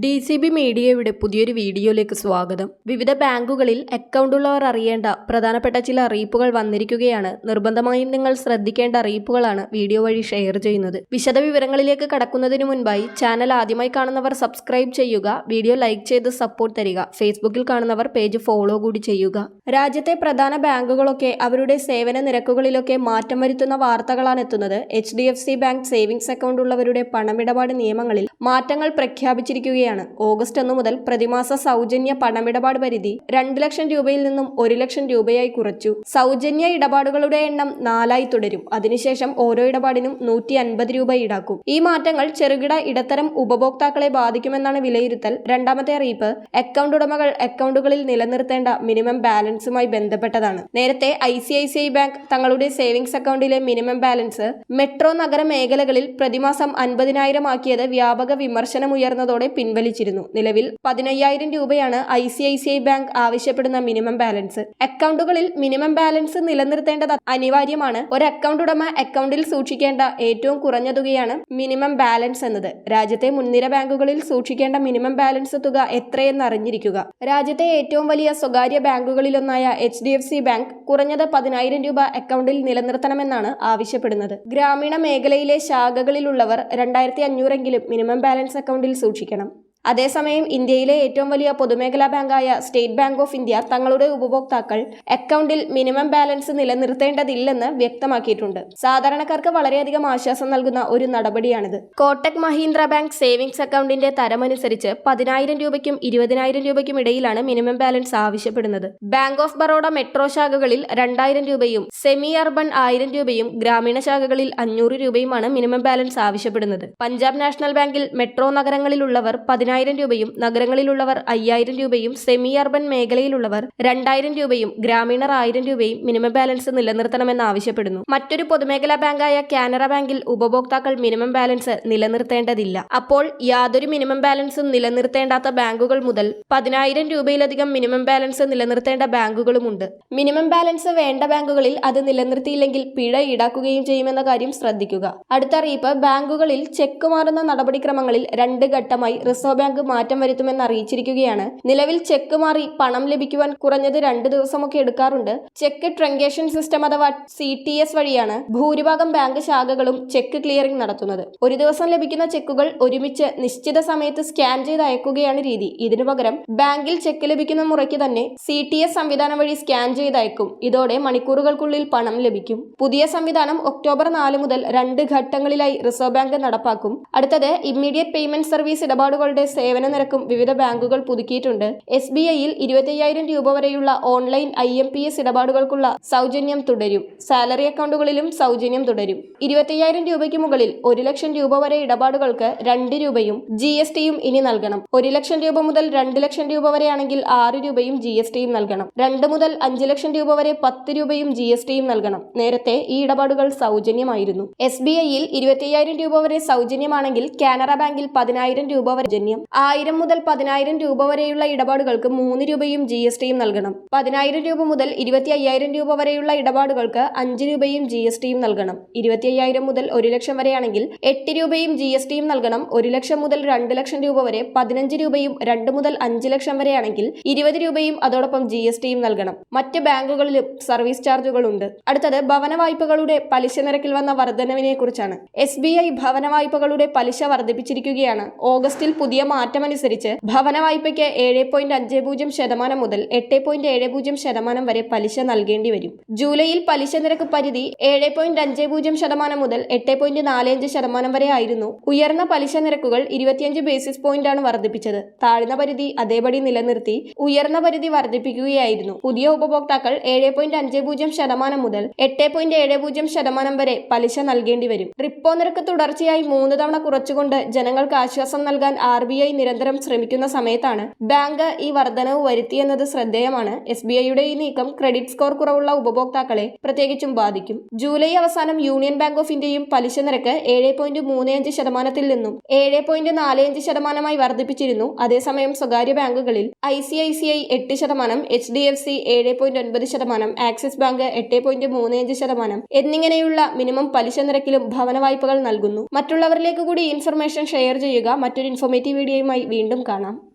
D C B മീഡിയയുടെ പുതിയൊരു വീഡിയോയിലേക്ക് സ്വാഗതം. വിവിധ ബാങ്കുകളിൽ അക്കൗണ്ട് ഉള്ളവർ അറിയേണ്ട പ്രധാനപ്പെട്ട ചില അറിയിപ്പുകൾ വന്നിരിക്കുകയാണ്. നിർബന്ധമായും നിങ്ങൾ ശ്രദ്ധിക്കേണ്ട അറിയിപ്പുകളാണ് വീഡിയോ വഴി ഷെയർ ചെയ്യുന്നത്. വിശദ വിശദവിവരങ്ങളിലേക്ക് കടക്കുന്നതിന് മുൻപായി ചാനൽ ആദ്യമായി കാണുന്നവർ സബ്സ്ക്രൈബ് ചെയ്യുക വീഡിയോ ലൈക്ക് ചെയ്ത് സപ്പോർട്ട് തരിക ഫേസ്ബുക്കിൽ കാണുന്നവർ പേജ് ഫോളോ കൂടി ചെയ്യുക. രാജ്യത്തെ പ്രധാന ബാങ്കുകളൊക്കെ അവരുടെ സേവന നിരക്കുകളിലൊക്കെ മാറ്റം വരുത്തുന്ന വാർത്തകളാണ് എത്തുന്നത്. H D F C bank savings account ഉള്ളവരുടെ പണമിടപാട് നിയമങ്ങളിൽ മാറ്റങ്ങൾ പ്രഖ്യാപിച്ചിരിക്കുകയാണ്. ഓഗസ്റ്റ് ഒന്ന് മുതൽ പ്രതിമാസ സൗജന്യ പണമിടപാട് പരിധി രണ്ട് ലക്ഷം രൂപയിൽ നിന്നും ഒരു ലക്ഷം രൂപയായി കുറച്ചു. സൗജന്യ ഇടപാടുകളുടെ എണ്ണം നാലായി തുടരും. അതിനുശേഷം ഓരോ ഇടപാടിനും നൂറ്റി അൻപത് രൂപ ഈടാക്കും. ഈ മാറ്റങ്ങൾ ചെറുകിട ഇടത്തരം ഉപഭോക്താക്കളെ ബാധിക്കുമെന്നാണ് വിലയിരുത്തൽ. രണ്ടാമത്തെ അറിയിപ്പ് അക്കൗണ്ട് ഉടമകൾ അക്കൗണ്ടുകളിൽ നിലനിർത്തേണ്ട മിനിമം ബാലൻസുമായി ബന്ധപ്പെട്ടതാണ്. നേരത്തെ ഐ ബാങ്ക് തങ്ങളുടെ സേവിങ്സ് അക്കൗണ്ടിലെ മിനിമം ബാലൻസ് മെട്രോ നഗര മേഖലകളിൽ പ്രതിമാസം അൻപതിനായിരം ആക്കിയത് വ്യാപക വിമർശനമുയർന്നതോടെ പിൻവലിച്ചിരുന്നു. നിലവിൽ പതിനയ്യായിരം രൂപയാണ് I C I C I bank ആവശ്യപ്പെടുന്ന മിനിമം ബാലൻസ്. അക്കൗണ്ടുകളിൽ മിനിമം ബാലൻസ് നിലനിർത്തേണ്ടത് അനിവാര്യമാണ്. ഒരു അക്കൗണ്ട് ഉടമ അക്കൗണ്ടിൽ സൂക്ഷിക്കേണ്ട ഏറ്റവും കുറഞ്ഞ തുകയാണ് മിനിമം ബാലൻസ് എന്നത്. രാജ്യത്തെ മുൻനിര ബാങ്കുകളിൽ സൂക്ഷിക്കേണ്ട മിനിമം ബാലൻസ് തുക എത്രയെന്ന് അറിഞ്ഞിരിക്കുക. രാജ്യത്തെ ഏറ്റവും വലിയ സ്വകാര്യ ബാങ്കുകളിലൊന്നായ H D F C bank കുറഞ്ഞത് പതിനായിരം രൂപ അക്കൗണ്ടിൽ നിലനിർത്തണമെന്നാണ് ആവശ്യപ്പെടുന്നത്. ഗ്രാമീണ മേഖലയിലെ ശാഖകളിലുള്ളവർ രണ്ടായിരത്തി അഞ്ഞൂറെങ്കിലും മിനിമം ബാലൻസ് അക്കൗണ്ടിൽ സൂക്ഷിക്കണം. അതേസമയം ഇന്ത്യയിലെ ഏറ്റവും വലിയ പൊതുമേഖലാ ബാങ്കായ സ്റ്റേറ്റ് ബാങ്ക് ഓഫ് ഇന്ത്യ തങ്ങളുടെ ഉപഭോക്താക്കൾ അക്കൗണ്ടിൽ മിനിമം ബാലൻസ് നിലനിർത്തേണ്ടതില്ലെന്ന് വ്യക്തമാക്കിയിട്ടുണ്ട്. സാധാരണക്കാർക്ക് വളരെയധികം ആശ്വാസം നൽകുന്ന ഒരു നടപടിയാണിത്. കോട്ടക് മഹീന്ദ്ര ബാങ്ക് സേവിങ്സ് അക്കൗണ്ടിന്റെ തരമനുസരിച്ച് പതിനായിരം രൂപയ്ക്കും ഇരുപതിനായിരം രൂപയ്ക്കും ഇടയിലാണ് മിനിമം ബാലൻസ് ആവശ്യപ്പെടുന്നത്. ബാങ്ക് ഓഫ് ബറോഡ മെട്രോ ശാഖകളിൽ രണ്ടായിരം രൂപയും സെമി അർബൻ ആയിരം രൂപയും ഗ്രാമീണ ശാഖകളിൽ അഞ്ഞൂറ് രൂപയുമാണ് മിനിമം ബാലൻസ് ആവശ്യപ്പെടുന്നത്. പഞ്ചാബ് നാഷണൽ ബാങ്കിൽ മെട്രോ നഗരങ്ങളിലുള്ളവർ പതിനായിരം രൂപയും നഗരങ്ങളിലുള്ളവർ അയ്യായിരം രൂപയും സെമി അർബൻ മേഖലയിലുള്ളവർ രണ്ടായിരം രൂപയും ഗ്രാമീണർ ആയിരം രൂപയും മിനിമം ബാലൻസ് നിലനിർത്തണമെന്ന് ആവശ്യപ്പെടുന്നു. മറ്റൊരു പൊതുമേഖലാ ബാങ്കായ കാനറ ബാങ്കിൽ ഉപഭോക്താക്കൾ മിനിമം ബാലൻസ് നിലനിർത്തേണ്ടതില്ല. അപ്പോൾ യാതൊരു മിനിമം ബാലൻസും നിലനിർത്തേണ്ടാത്ത ബാങ്കുകൾ മുതൽ പതിനായിരം രൂപയിലധികം മിനിമം ബാലൻസ് നിലനിർത്തേണ്ട ബാങ്കുകളുമുണ്ട് മിനിമം ബാലൻസ് വേണ്ട ബാങ്കുകളിൽ അത് നിലനിർത്തിയില്ലെങ്കിൽ പിഴ ഈടാക്കുകയും ചെയ്യുമെന്ന കാര്യം ശ്രദ്ധിക്കുക. അടുത്ത അറിയിപ്പ് ബാങ്കുകളിൽ ചെക്ക് മാറുന്ന നടപടിക്രമങ്ങളിൽ രണ്ട് ഘട്ടമായി റിസർവ് ബാങ്ക് മാറ്റം വരുത്തുമെന്ന് അറിയിച്ചിരിക്കുകയാണ്. നിലവിൽ ചെക്ക് മാറി പണം ലഭിക്കുവാൻ കുറഞ്ഞത് രണ്ട് ദിവസമൊക്കെ എടുക്കാറുണ്ട്. ചെക്ക് ട്രങ്കേഷൻ സിസ്റ്റം അഥവാ സി ടി എസ് വഴിയാണ് ഭൂരിഭാഗം ബാങ്ക് ശാഖകളും ചെക്ക് ക്ലിയറിംഗ് നടത്തുന്നത്. ഒരു ദിവസം ലഭിക്കുന്ന ചെക്കുകൾ ഒരുമിച്ച് നിശ്ചിത സമയത്ത് സ്കാൻ ചെയ്ത് അയക്കുകയാണ് രീതി. ഇതിനു പകരം ബാങ്കിൽ ചെക്ക് ലഭിക്കുന്ന മുറയ്ക്ക് തന്നെ സി ടി എസ് സംവിധാനം വഴി സ്കാൻ ചെയ്ത് അയക്കും ഇതോടെ മണിക്കൂറുകൾക്കുള്ളിൽ പണം ലഭിക്കും. പുതിയ സംവിധാനം ഒക്ടോബർ നാല് മുതൽ രണ്ട് ഘട്ടങ്ങളിലായി റിസർവ് ബാങ്ക് നടപ്പാക്കും. അടുത്തത് ഇമ്മീഡിയറ്റ് പേയ്മെന്റ് സർവീസ് ഇടപാടുകളുടെ സേവന നിരക്കും വിവിധ ബാങ്കുകൾ പുതുക്കിയിട്ടുണ്ട്. എസ് ബി ഐയിൽ ഇരുപത്തയ്യായിരം രൂപ വരെയുള്ള online I M P S ഇടപാടുകൾക്കുള്ള സൗജന്യം തുടരും. സാലറി അക്കൗണ്ടുകളിലും സൗജന്യം തുടരും. ഇരുപത്തയ്യായിരം രൂപയ്ക്ക് മുകളിൽ ഒരു ലക്ഷം രൂപ വരെ ഇടപാടുകൾക്ക് രണ്ട് രൂപയും ജി എസ് ടിയും ഇനി നൽകണം. ഒരു ലക്ഷം രൂപ മുതൽ രണ്ട് ലക്ഷം രൂപ വരെയാണെങ്കിൽ ആറ് രൂപയും ജി എസ് ടിയും നൽകണം. രണ്ട് മുതൽ അഞ്ച് ലക്ഷം രൂപ വരെ പത്ത് രൂപയും ജി എസ് ടിയും നൽകണം. നേരത്തെ ഈ ഇടപാടുകൾ സൗജന്യമായിരുന്നു. എസ് ബി ഐയിൽ ഇരുപത്തയ്യായിരം രൂപ വരെ സൗജന്യമാണെങ്കിൽ കാനറ ബാങ്കിൽ പതിനായിരം രൂപ വരെ ജന്യം ആയിരം മുതൽ പതിനായിരം രൂപ വരെയുള്ള ഇടപാടുകൾക്ക് മൂന്ന് രൂപയും ജി എസ് ടിയും നൽകണം. പതിനായിരം രൂപ മുതൽ ഇരുപത്തി അയ്യായിരം രൂപ വരെയുള്ള ഇടപാടുകൾക്ക് അഞ്ച് രൂപയും ജി എസ് ടിയും നൽകണം. ഇരുപത്തി അയ്യായിരം മുതൽ ഒരു ലക്ഷം വരെയാണെങ്കിൽ എട്ട് രൂപയും ജി എസ് ടിയും നൽകണം. ഒരു ലക്ഷം മുതൽ രണ്ട് ലക്ഷം രൂപ വരെ പതിനഞ്ച് രൂപയും രണ്ട് മുതൽ അഞ്ച് ലക്ഷം വരെയാണെങ്കിൽ ഇരുപത് രൂപയും അതോടൊപ്പം ജി എസ് ടിയും നൽകണം. മറ്റ് ബാങ്കുകളിലും സർവീസ് ചാർജുകളുണ്ട്. അടുത്തത് ഭവന വായ്പകളുടെ പലിശ നിരക്കിൽ വന്ന വർധനവിനെ കുറിച്ചാണ് എസ് ബി ഐ ഭവന വായ്പകളുടെ പലിശ വർദ്ധിപ്പിച്ചിരിക്കുകയാണ്. ഓഗസ്റ്റിൽ പുതിയ മാറ്റമനുസരിച്ച് ഭവന വായ്പയ്ക്ക് ഏഴ് പോയിന്റ് അഞ്ച് പൂജ്യം ശതമാനം മുതൽ എട്ട് പോയിന്റ് ഏഴ് പൂജ്യം ശതമാനം വരെ പലിശ നൽകേണ്ടി വരും. ജൂലൈയിൽ പലിശ നിരക്ക് പരിധി ഏഴ് പോയിന്റ് അഞ്ച് പൂജ്യം ശതമാനം മുതൽ എട്ട് പോയിന്റ് നാല് അഞ്ച് ശതമാനം വരെ ആയിരുന്നു. ഉയർന്ന പലിശ നിരക്കുകൾ ഇരുപത്തിയഞ്ച് ബേസിസ് പോയിന്റ് ആണ് വർദ്ധിപ്പിച്ചത്. താഴ്ന്ന പരിധി അതേപടി നിലനിർത്തി ഉയർന്ന പരിധി വർദ്ധിപ്പിക്കുകയായിരുന്നു. പുതിയ ഉപഭോക്താക്കൾ ഏഴ് പോയിന്റ് അഞ്ച് പൂജ്യം ശതമാനം മുതൽ എട്ട് പോയിന്റ് ഏഴ് പൂജ്യം ശതമാനം വരെ പലിശ നൽകേണ്ടി വരും. റിപ്പോ നിരക്ക് തുടർച്ചയായി മൂന്ന് തവണ കുറച്ചുകൊണ്ട് ജനങ്ങൾക്ക് ആശ്വാസം നൽകാൻ ആർ ബി ഐ നിരന്തരം ശ്രമിക്കുന്ന സമയത്താണ് ബാങ്ക് ഈ വർധനവ് വരുത്തിയെന്നത് ശ്രദ്ധേയമാണ്. എസ് ബി ഐയുടെ ഈ നീക്കം ക്രെഡിറ്റ് സ്കോർ കുറവുള്ള ഉപഭോക്താക്കളെ പ്രത്യേകിച്ചും ബാധിക്കും. ജൂലൈ അവസാനം യൂണിയൻ ബാങ്ക് ഓഫ് ഇന്ത്യയും പലിശ നിരക്ക് ഏഴ് പോയിന്റ് മൂന്ന് അഞ്ച് ശതമാനത്തിൽ നിന്നും ഏഴ് പോയിന്റ് നാല് അഞ്ച് ശതമാനമായി വർദ്ധിപ്പിച്ചിരുന്നു. അതേസമയം സ്വകാര്യ ബാങ്കുകളിൽ I C I C I എട്ട് ശതമാനം എച്ച് ഡി എഫ് സി ഏഴ് പോയിന്റ് ഒൻപത് ശതമാനം ആക്സിസ് ബാങ്ക് എട്ട് പോയിന്റ് മൂന്ന് അഞ്ച് ശതമാനം എന്നിങ്ങനെയുള്ള മിനിമം പലിശ നിരക്കിലും ഭവന വായ്പകൾ നൽകുന്നു. മറ്റുള്ളവരിലേക്ക് കൂടി ഇൻഫർമേഷൻ ഷെയർ ചെയ്യുക. മറ്റൊരു ഇൻഫോർമേറ്റീവ് വീഡിയോയുമായി വീണ്ടും കാണാം